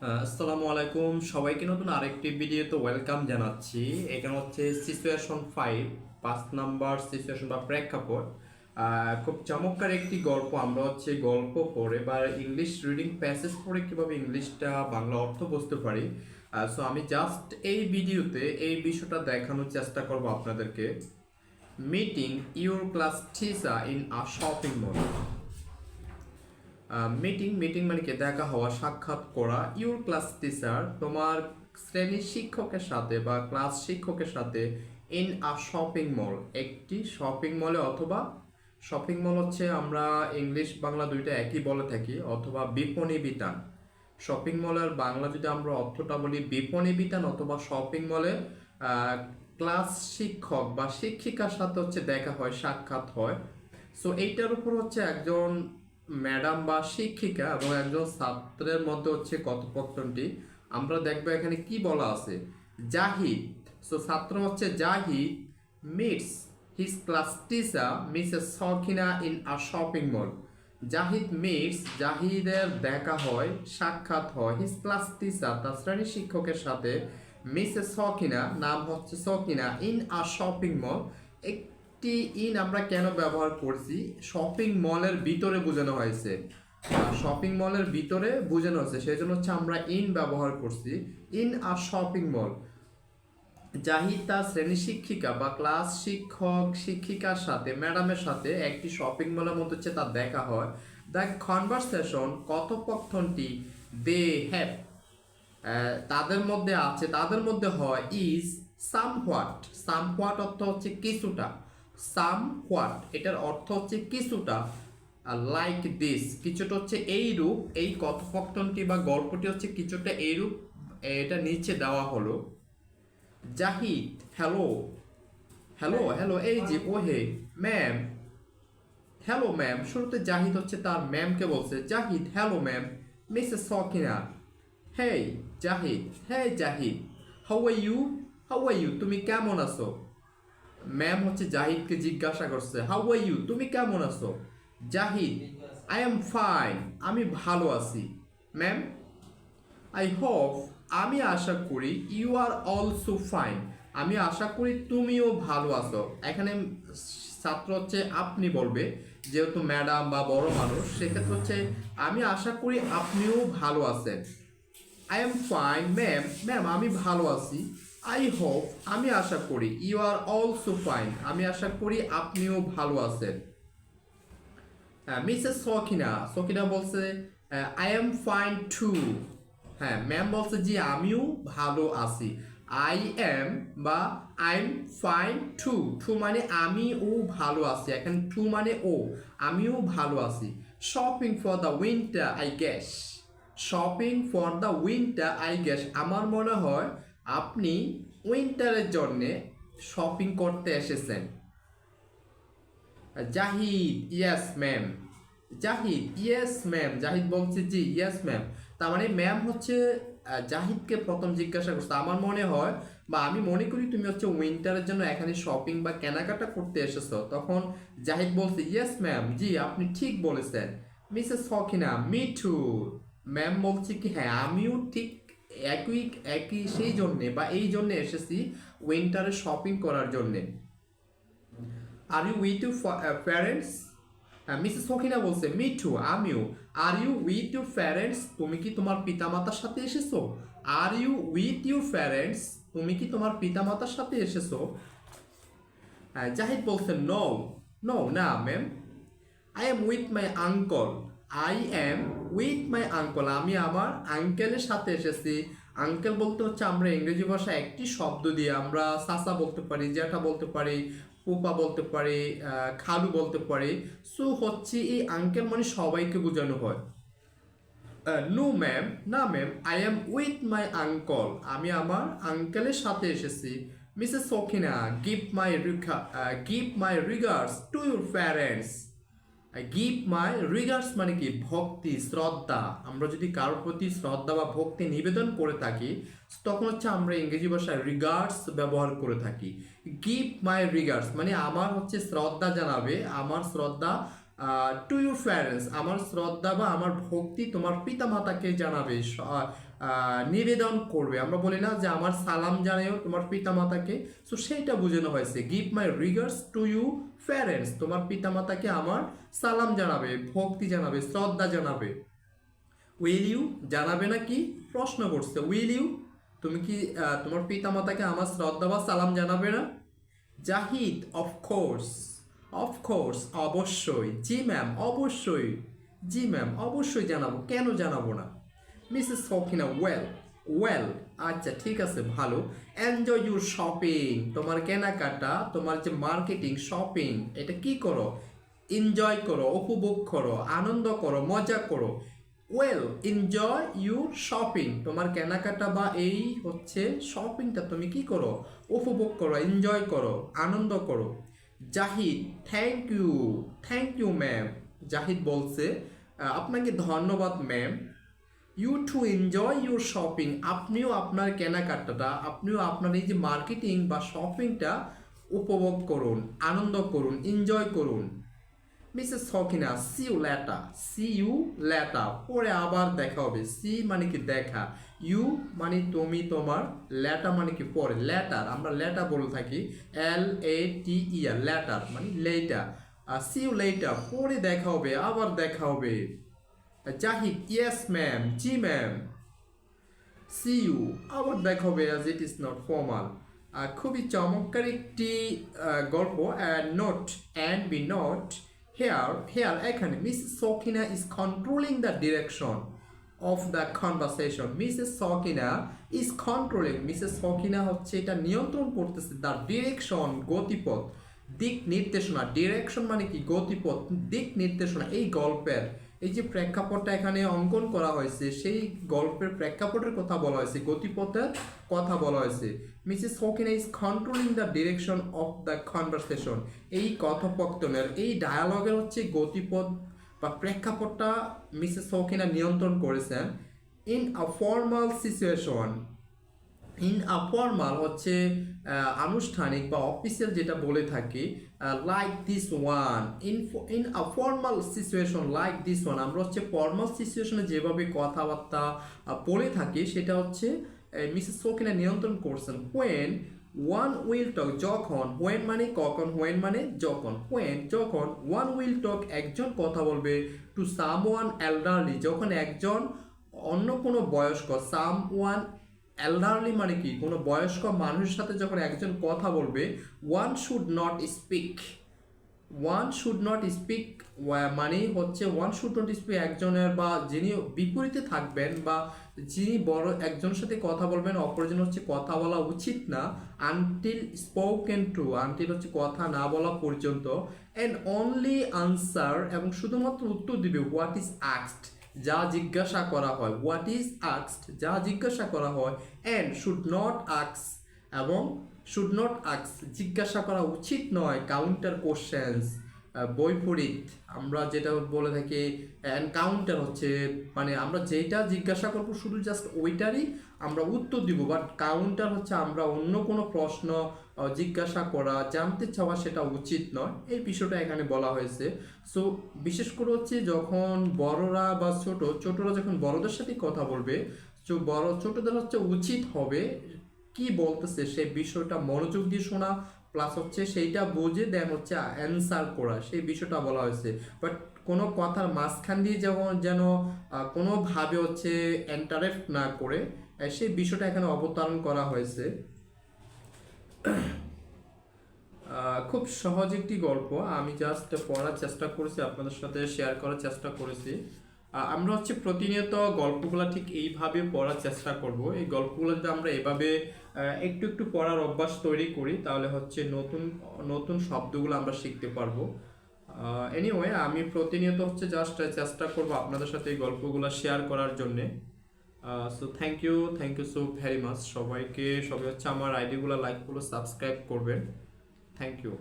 আসসালামু আলাইকুম। সবাইকে নতুন আরেকটি ভিডিওতে ওয়েলকাম জানাচ্ছি। এখানে হচ্ছে সিচুয়েশন ফাইভ পাঁচ নাম্বার সিচুয়েশন বা প্রেক্ষাপট। খুব চমৎকার একটি গল্প। আমরা হচ্ছে গল্প পড়ে বা ইংলিশ রিডিং প্যাসেজ পড়ে কীভাবে ইংলিশটা বাংলা অর্থ বুঝতে পারি। সো আমি জাস্ট এই ভিডিওতে এই বিষয়টা দেখানোর চেষ্টা করব আপনাদেরকে। Meeting your class teacher in a shopping mall meeting meeting মানে কি? দেখা হওয়া, সাক্ষাৎ করা। ইউর ক্লাস টিচার তোমার শ্রেণি শিক্ষকের সাথে বা ক্লাস শিক্ষকের সাথে ইন আ শপিং মল একটি শপিং মলে অথবা শপিং মল হচ্ছে আমরা ইংলিশ বাংলা দুইটা একই বলে থাকি, অথবা বিপণী বিতান শপিং মলের বাংলা যদি আমরা অর্থটা বলি বিপণী বিতান অথবা শপিং মলে ক্লাস শিক্ষক বা শিক্ষিকার সাথে হচ্ছে দেখা হয়, সাক্ষাৎ হয়। সো এইটার উপর হচ্ছে একজন ম্যাডাম বা শিক্ষিকা এবং একজন ছাত্রের মধ্যে হচ্ছে কথোপকথনটি। আমরা দেখব এখানে কি বলা আছে। জাহিদ সো ছাত্র হচ্ছে Zahid meets his class teacher Mrs Sakina in a shopping mall Zahid meets, জাহিদের দেখা হয়, সাক্ষাৎ হয় হিজ ক্লাস টিচার তার শ্রেণি শিক্ষকের সাথে। মিসেস সকিনা নাম হচ্ছে Sakina in a shopping mall একটি ইন আমরা কেন ব্যবহার করছি? শপিং মলের ভিতরে বোঝানো হয়েছে। শপিং মলের ভিতরে বোঝানো হয়েছে সেই জন্য হচ্ছে আমরা ইন ব্যবহার করছি। In our shopping mall. Zahid তার শ্রেণি শিক্ষিকা বা ক্লাস শিক্ষক, শিক্ষিকার সাথে, ম্যাডামের সাথে একটি শপিং মলের মধ্যে হচ্ছে তার দেখা হয়। দ্য কনভারসেশন, কথোপকথনটি দে হ্যাভ তাদের মধ্যে আছে, তাদের মধ্যে হয় is somewhat somewhat অর্থ হচ্ছে কিছুটা। সাম হোয়াট এটার অর্থ হচ্ছে কিছুটা। লাইক দিস কিছুটা হচ্ছে এই রূপ এই কথোপকথনটি বা গল্পটি হচ্ছে কিছুটা এইরূপ, এটা নিচে দেওয়া হলো। জাহিদ হ্যালো হ্যালো হ্যালো এই যে ও হে ম্যাম হ্যালো ম্যাম শুরুতে জাহিদ হচ্ছে তার ম্যামকে বলছে, Zahid hello ma'am Mrs Sakina hey Zahid hey Zahid how are you how are you তুমি কেমন আছো? ম্যাম হচ্ছে জাহিদকে জিজ্ঞাসা করছে হাউ আর ইউ তুমি কেমন আছো? জাহিদ আই এম ফাইন আমি ভালো আছি। ম্যাম আই হোপ আমি আশা করি ইউ আর অলসো ফাইন আমি আশা করি তুমিও ভালো আছো। এখানে ছাত্র হচ্ছে আপনি বলবে, যেহেতু ম্যাডাম বা বড় মানুষ, সেক্ষেত্রে হচ্ছে আমি আশা করি আপনিও ভালো আছেন। I am fine ma'am ma'am আমি ভালো আছি। আই হোপ আমি আশা করি ইউ আর অলসো ফাইন আমি আশা করি আপনিও ভালো আছেন। হ্যাঁ মিসেস সকিনা সকিনা বলছে আই এম ফাইন টু হ্যাঁ ম্যাম বলছে যে, আমিও ভালো আছি। আই এম বা I am fine too too মানে আমিও ভালো আছি। এখন টু মানে ও, আমিও ভালো আছি। Shopping for the winter I guess shopping for the winter I guess আমার মনে হয় আপনি উইন্টারের জন্যে শপিং করতে এসেছেন। Zahid yes ma'am Zahid yes ma'am Zahid বলছে জি ইয়েস ম্যাম তার মানে ম্যাম হচ্ছে জাহিদকে প্রথম জিজ্ঞাসা করছে। আমার মনে হয় বা আমি মনে করি তুমি হচ্ছে উইন্টারের জন্য এখানে শপিং বা কেনাকাটা করতে এসেছ। তখন জাহিদ বলছে ইয়েস ম্যাম জি, আপনি ঠিক বলেছেন। Mrs Sakina me too ma'am বলছে কি হ্যাঁ আমিও ঠিক একই একই সেই জন্যে বা এই জন্যে এসেছি উইন্টারে শপিং করার জন্যে। Are you with you parents Mrs Sakhina বলছে মি টু আমিও are you with your parents তুমি কি তোমার পিতামাতার সাথে এসেছ? Are you with your parents তুমি কি তোমার পিতামাতার সাথে এসেছ? জাহিদ বলছে নো নো না ma'am I am with my uncle I am with my uncle আমি আমার আঙ্কেলের সাথে এসেছি। আঙ্কেল বলতে হচ্ছে আমরা ইংরেজি ভাষায় একটি শব্দ দিয়ে আমরা সাসা বলতে পারি, জ্যাঠা বলতে পারি, পোপা বলতে পারি খালু বলতে পারি। সো হচ্ছে এই আঙ্কেল মানে সবাইকে বোঝানো হয়। নো ম্যাম না ma'am I am with my uncle আমি আমার আঙ্কেলের সাথে এসেছি। Mrs Sakhina give my give my regards to your parents give my regards মানে কি? ভক্তি, শ্রদ্ধা। আমরা যদি কারোর প্রতি শ্রদ্ধা বা ভক্তি নিবেদন করে থাকি, তখন হচ্ছে আমরা ইংরেজি ভাষায় রিগার্ডস ব্যবহার করে থাকি। গিভ মাই রিগার্ডস মানে আমার হচ্ছে শ্রদ্ধা জানাবে, আমার শ্রদ্ধা টু ইউর প্যারেন্টস আমার শ্রদ্ধা বা আমার ভক্তি তোমার পিতামাতাকে জানাবে নিবেদন করবে। আমরা বলি না যে আমার সালাম জানাইও তোমার পিতামাতাকে। সো সেইটা বোঝানো হয়েছে। Give my regards to you parents তোমার পিতামাতাকে আমার সালাম জানাবে, ভক্তি জানাবে, শ্রদ্ধা জানাবে। উইল ইউ জানাবে না কি? প্রশ্ন করছে। উইল ইউ তুমি কি তোমার পিতামাতাকে আমার শ্রদ্ধা বা সালাম জানাবে না? জাহিদ অফকোর্স অফকোর্স অবশ্যই। জি ম্যাম অবশ্যই। জি ম্যাম অবশ্যই জানাব। কেন জানাব না? মিসেস ফকিনা ওয়েল ওয়েল আচ্ছা ঠিক আছে, ভালো। এনজয় ইউর শপিং তোমার কেনাকাটা, তোমার যে মার্কেটিং শপিং এটা কি করো? এনজয় করো, উপভোগ করো, আনন্দ করো, মজা করো। ওয়েল এনজয় ইউর শপিং তোমার কেনাকাটা বা এই হচ্ছে শপিংটা তুমি কি করো? উপভোগ করো এনজয় করো, আনন্দ করো। Zahid thank you thank you ma'am Zahid বলছে আপনাকে ধন্যবাদ ma'am you too enjoy your shopping আপনিও আপনার কেনাকাটাটা, আপনিও আপনার এই যে মার্কেটিং বা শপিংটা উপভোগ করুন, আনন্দ করুন এনজয় করুন। Mrs Hakina see you later see you later পরে আবার দেখা হবে। সি মানে কি দেখা। ইউ মানে তুমি তোমার ল্যাটা মানে কি পরে। ল্যাটার আমরা ল্যাটা বলে থাকি। এল এ টি ই আর ল্যাটার মানে লেটা আর সি ইউ লেটা পরে দেখা হবে, আবার দেখা হবে। জাহিদ ইয়েস ম্যাম জি ম্যাম সি ইউ আবার দেখা হবে ইট ইজ নট ফর্মাল খুবই চমৎকার একটি গল্প note and be note here here এখানে Miss Sakina is controlling the direction of the conversation Mrs Sakina is controlling Mrs Sakina হচ্ছে এটা নিয়ন্ত্রণ করতেছে দ্য ডিরেকশন গতিপথ, দিক নির্দেশনা। ডিরেকশন মানে কি? গতিপথ, দিক নির্দেশনা, এই গল্পের। এই যে প্রেক্ষাপটটা এখানে অঙ্কন করা হয়েছে, সেই গল্পের প্রেক্ষাপটের কথা বলা হয়েছে, গতিপথের কথা বলা হয়েছে। Mrs Hakina is controlling the direction of the conversation. এই কথোপকথনের, এই ডায়ালগের হচ্ছে গতিপথ বা প্রেক্ষাপটটা মিসেস হকিনা নিয়ন্ত্রণ করেছেন। In a formal situation in a formal হচ্ছে আনুষ্ঠানিক বা অফিসিয়াল যেটা বলে থাকি like this one in in a formal situation like this one আমরা হচ্ছে ফর্মাল সিচুয়েশনে যেভাবে কথাবার্তা বলে থাকি, সেটা হচ্ছে মিসেস সোকিনা নিয়ন্ত্রণ করছেন। হোয়েন ওয়ান উইল টক যখন হোয়েন মানে কখন হোয়েন মানে যখন। হোয়েন যখন ওয়ান উইল টক একজন কথা বলবে টু সাম ওয়ান এল্ডারলি যখন একজন অন্য কোনো বয়স্ক সাম ওয়ান এল্ডারলি মানে কি? কোনো বয়স্ক মানুষের সাথে যখন একজন কথা বলবে one should not speak one should not speak মানে হচ্ছে ওয়ান শুড নট স্পিক একজনের বা যিনি বিপরীতে থাকবেন বা যিনি বড় একজনের সাথে কথা বলবেন, অপরজন হচ্ছে কথা বলা উচিত না আনটিল স্পোকেন টু আনটিল হচ্ছে কথা না বলা পর্যন্ত অ্যান্ড অনলি আনসার এবং শুধুমাত্র উত্তর দিবে হোয়াট ইজ আক্সড যা জিজ্ঞাসা করা হয় হোয়াট ইজ আক্সড যা জিজ্ঞাসা করা হয় অ্যান্ড শুড নট আক্স এবং শুড নট আক্স জিজ্ঞাসা করা উচিত নয় কাউন্টার কোশ্চেন্স বৈপরীত আমরা যেটা বলে থাকি এনকাউন্টার হচ্ছে মানে আমরা যেটা জিজ্ঞাসা করব শুধু জাস্ট ওইটারই আমরা উত্তর দিব বাট কাউন্টার হচ্ছে আমরা অন্য কোনো প্রশ্ন জিজ্ঞাসা করা, জানতে চাওয়া সেটা উচিত নয়, এই বিষয়টা এখানে বলা হয়েছে। সো বিশেষ করে হচ্ছে যখন বড়রা বা ছোট, ছোটরা যখন বড়দের সাথে কথা বলবে, তো বড়, ছোটদের হচ্ছে উচিত হবে কি বলতেছে সেই বিষয়টা মনোযোগ দিয়ে শোনা প্লাস হচ্ছে সেইটা বুঝে দেন হচ্ছে অ্যান্সার করা। সেই বিষয়টা বলা হয়েছে। বাট কোনো কথার মাঝখান দিয়ে যেমন যেন কোনোভাবে হচ্ছে এন্টারেক্ট না করে সেই বিষয়টা এখানে অবতারণ করা হয়েছে। খুব সহজ একটি গল্প। আমি জাস্ট পড়ার চেষ্টা করেছি, আপনাদের সাথে শেয়ার করার চেষ্টা করেছি। আমরা হচ্ছে প্রতিনিয়ত গল্পগুলো ঠিক এইভাবে পড়ার চেষ্টা করব। এই গল্পগুলো যদি আমরা এভাবে একটু একটু পড়ার অভ্যাস তৈরি করি, তাহলে হচ্ছে নতুন নতুন শব্দগুলো আমরা শিখতে পারব। এনিওয়ে আমি প্রতিনিয়ত হচ্ছে জাস্ট চেষ্টা করব আপনাদের সাথে এই গল্পগুলো শেয়ার করার জন্যে। So thank you thank you so very much সবাইকে, সবাই হচ্ছে আমার আইডিগুলো লাইকগুলো সাবস্ক্রাইব করবেন। Thank you